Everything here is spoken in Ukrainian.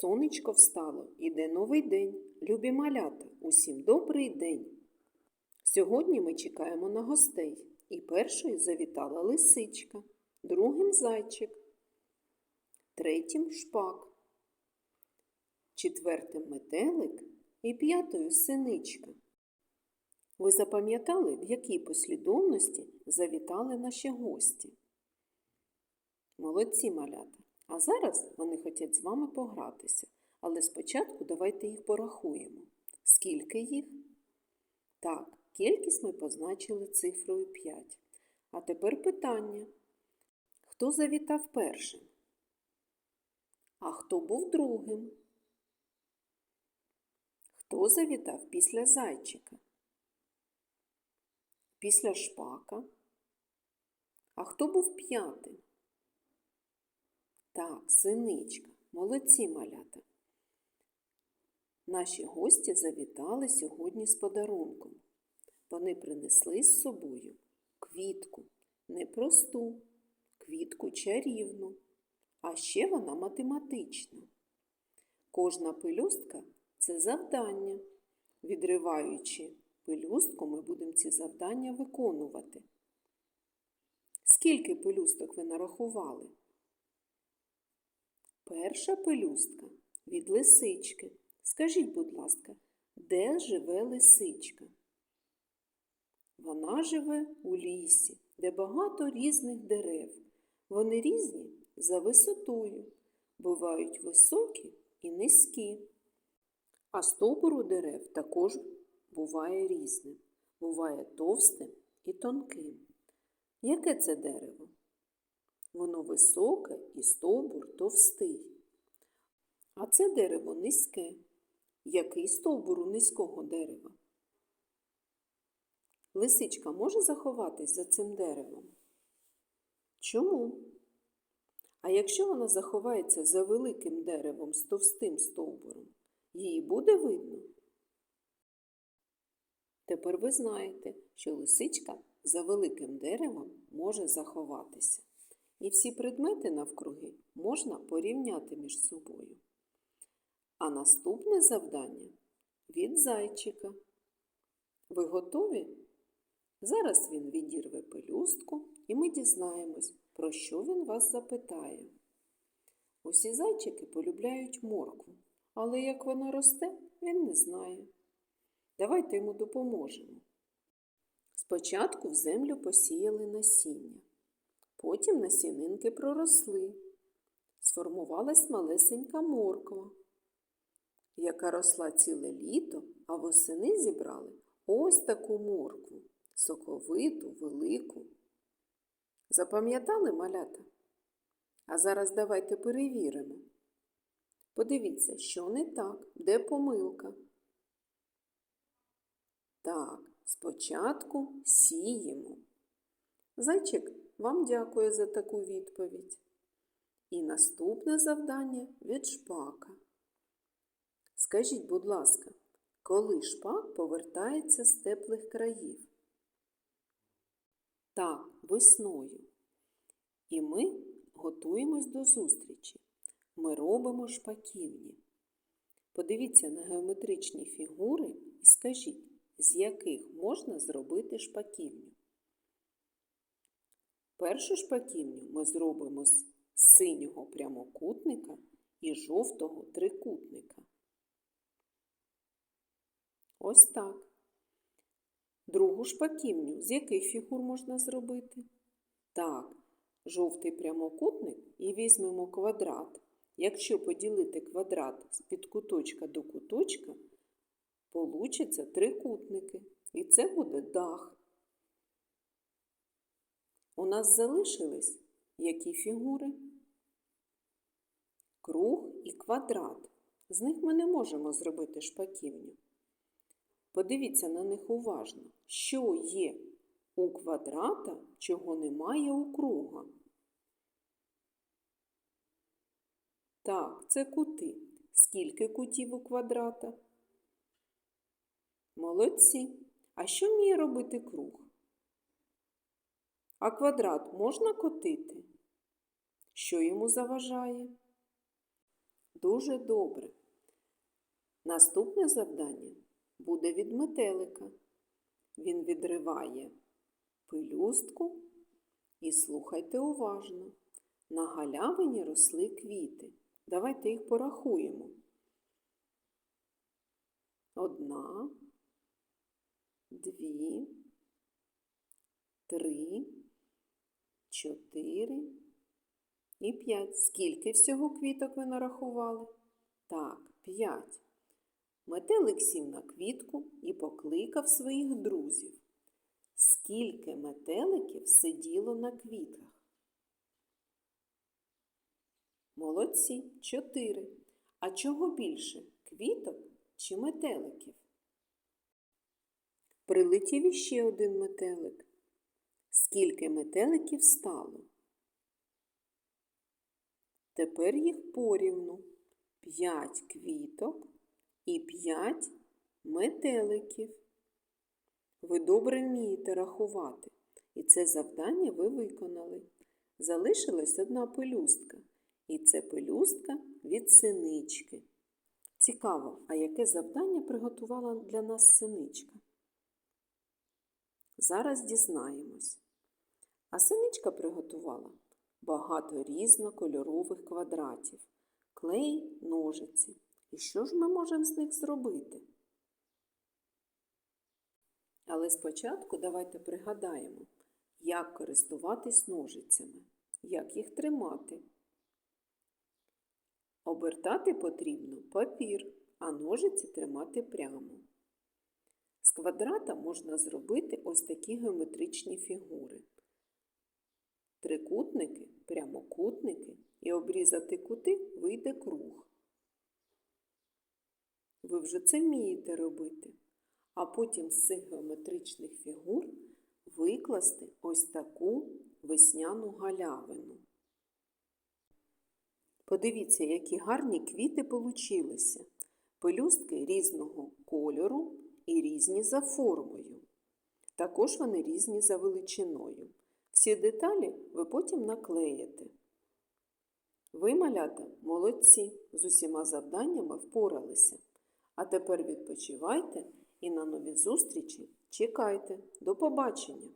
Сонечко встало, іде новий день. Любі малята, усім добрий день. Сьогодні ми чекаємо на гостей. І першою завітала лисичка, другим зайчик, третім шпак, четвертим метелик і п'ятою синичка. Ви запам'ятали, в якій послідовності завітали наші гості? Молодці малята. А зараз вони хочуть з вами погратися. Але спочатку давайте їх порахуємо. Скільки їх? Так, кількість ми позначили цифрою 5. А тепер питання. Хто завітав першим? А хто був другим? Хто завітав після зайчика? Після шпака? А хто був п'ятим? Так, синичка, молодці малята. Наші гості завітали сьогодні з подарунком. Вони принесли з собою квітку, не просту, квітку чарівну, а ще вона математична. Кожна пелюстка це завдання. Відриваючи пелюстку, ми будемо ці завдання виконувати. Скільки пелюсток ви нарахували? Перша пелюстка від лисички. Скажіть, будь ласка, де живе лисичка? Вона живе у лісі, де багато різних дерев. Вони різні за висотою, бувають високі і низькі. А стовбур у дерев також буває різним. Буває товстим і тонким. Яке це дерево? Воно високе і стовбур товстий. А це дерево низьке. Який стовбур у низького дерева? Лисичка може заховатись за цим деревом? Чому? А якщо вона заховається за великим деревом з товстим стовбуром, її буде видно? Тепер ви знаєте, що лисичка за великим деревом може заховатися. І всі предмети навкруги можна порівняти між собою. А наступне завдання від зайчика. Ви готові? Зараз він відірве пелюстку, і ми дізнаємось, про що він вас запитає. Усі зайчики полюбляють моркву, але як вона росте, він не знає. Давайте йому допоможемо. Спочатку в землю посіяли насіння, потім насінинки проросли. Сформувалась малесенька морква яка росла ціле літо, а восени зібрали ось таку моркву, соковиту, велику. Запам'ятали малята? А зараз давайте перевіримо. Подивіться, що не так, де помилка. Так, спочатку сіємо. Зайчик вам дякує за таку відповідь. І наступне завдання від шпака. Скажіть, будь ласка, коли шпак повертається з теплих країв? Так, весною. І ми готуємось до зустрічі. Ми робимо шпаківні. Подивіться на геометричні фігури і скажіть, з яких можна зробити шпаківню. Першу шпаківню ми зробимо з синього прямокутника і жовтого трикутника. Ось так. Другу шпаківню з яких фігур можна зробити? Так, жовтий прямокутник і візьмемо квадрат. Якщо поділити квадрат від куточка до куточка, получаться трикутники. І це буде дах. У нас залишились які фігури? Круг і квадрат. З них ми не можемо зробити шпаківню. Подивіться на них уважно, що є у квадрата, чого немає у круга. Так, це кути. Скільки кутів у квадрата? Молодці. А що вміє робити круг? А квадрат можна котити? Що йому заважає? Дуже добре. Наступне завдання буде від метелика. Він відриває пелюстку і слухайте уважно. На галявині росли квіти. Давайте їх порахуємо. Одна, дві, три, чотири і п'ять. Скільки всього квіток ви нарахували? Так, п'ять. Метелик сів на квітку і покликав своїх друзів. Скільки метеликів сиділо на квітках? Молодці, чотири. А чого більше квіток чи метеликів? Прилетів іще один метелик. Скільки метеликів стало? Тепер їх порівну. П'ять квіток і п'ять метеликів. Ви добре вмієте рахувати, і це завдання ви виконали. Залишилась одна пелюстка, і це пелюстка від синички. Цікаво, а яке завдання приготувала для нас синичка? Зараз дізнаємось. А синичка приготувала багато різнокольорових квадратів, клей, ножиці. І що ж ми можемо з них зробити? Але спочатку давайте пригадаємо, як користуватись ножицями, як їх тримати. Обертати потрібно папір, а ножиці тримати прямо. З квадрата можна зробити ось такі геометричні фігури. Трикутники, прямокутники і обрізати кути вийде круг. Ви вже це вмієте робити. А потім з цих геометричних фігур викласти ось таку весняну галявину. Подивіться, які гарні квіти получилися. Пелюстки різного кольору і різні за формою. Також вони різні за величиною. Всі деталі ви потім наклеїте. Ви, малята, молодці, з усіма завданнями впоралися. А тепер відпочивайте і на нові зустрічі чекайте. До побачення!